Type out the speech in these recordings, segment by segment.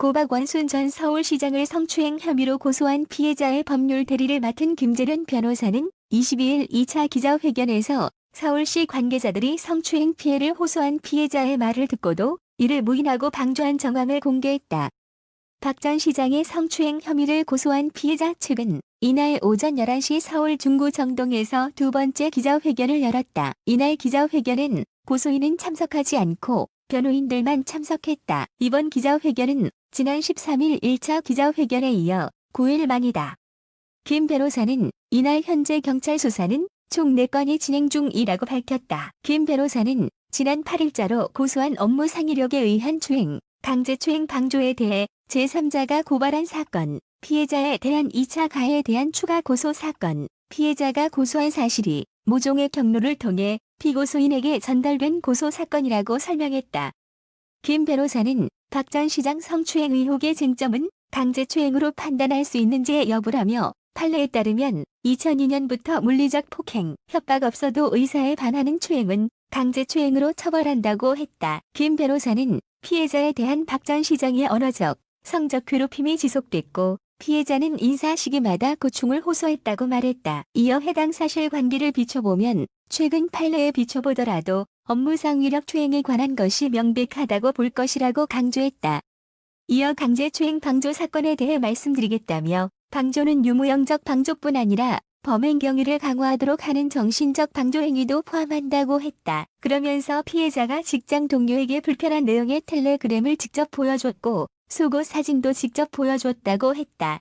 고박원순 전 서울시장을 성추행 혐의로 고소한 피해자의 법률 대리를 맡은 김재련 변호사는 22일 2차 기자회견에서 서울시 관계자들이 성추행 피해를 호소한 피해자의 말을 듣고도 이를 무인하고 방조한 정황을 공개했다. 박 전 시장의 성추행 혐의를 고소한 피해자 측은 이날 오전 11시 서울 중구 정동에서 두 번째 기자회견을 열었다. 이날 기자회견엔 고소인은 참석하지 않고 변호인들만 참석했다. 이번 기자회견은 지난 13일 1차 기자회견에 이어 9일 만이다. 김 변호사는 이날 현재 경찰 수사는 총 4건이 진행 중이라고 밝혔다. 김 변호사는 지난 8일자로 고소한 업무 상의력에 의한 추행, 강제추행 방조에 대해 제3자가 고발한 사건, 피해자에 대한 2차 가해에 대한 추가 고소 사건, 피해자가 고소한 사실이 모종의 경로를 통해 피고소인에게 전달된 고소 사건이라고 설명했다. 김 변호사는 박 전 시장 성추행 의혹의 쟁점은 강제추행으로 판단할 수 있는지의 여부라며 판례에 따르면 2002년부터 물리적 폭행, 협박 없어도 의사에 반하는 추행은 강제추행으로 처벌한다고 했다. 김 변호사는 피해자에 대한 박 전 시장의 언어적, 성적 괴롭힘이 지속됐고 피해자는 인사 시기마다 고충을 호소했다고 말했다. 이어 해당 사실관계를 비춰보면 최근 판례에 비춰보더라도 업무상 위력 추행에 관한 것이 명백하다고 볼 것이라고 강조했다. 이어 강제추행 방조 사건에 대해 말씀드리겠다며 방조는 유무형적 방조뿐 아니라 범행 경위를 강화하도록 하는 정신적 방조 행위도 포함한다고 했다. 그러면서 피해자가 직장 동료에게 불편한 내용의 텔레그램을 직접 보여줬고 속옷 사진도 직접 보여줬다고 했다.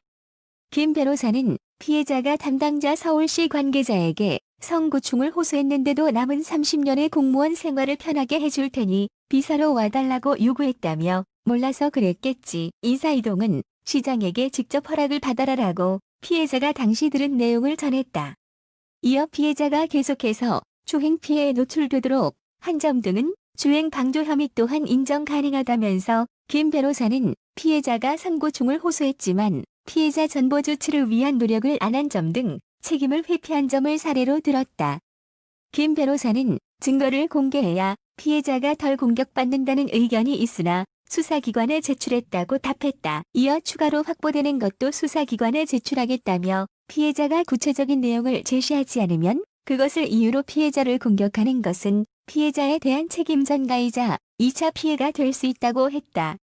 김 변호사는 피해자가 담당자 서울시 관계자에게 성고충을 호소했는데도 남은 30년의 공무원 생활을 편하게 해줄 테니 비서로 와달라고 요구했다며 몰라서 그랬겠지. 인사이동은 시장에게 직접 허락을 받아라라고 피해자가 당시 들은 내용을 전했다. 이어 피해자가 계속해서 추행 피해에 노출되도록 한 점 등은 주행 방조 혐의 또한 인정 가능하다면서 김 변호사는 피해자가 상고충을 호소했지만 피해자 전보 조치를 위한 노력을 안 한 점 등 책임을 회피한 점을 사례로 들었다. 김 변호사는 증거를 공개해야 피해자가 덜 공격받는다는 의견이 있으나 수사기관에 제출했다고 답했다. 이어 추가로 확보되는 것도 수사기관에 제출하겠다며 피해자가 구체적인 내용을 제시하지 않으면 그것을 이유로 피해자를 공격하는 것은 피해자에 대한 책임 전가이자 2차 피해가 될 수 있다고 했다.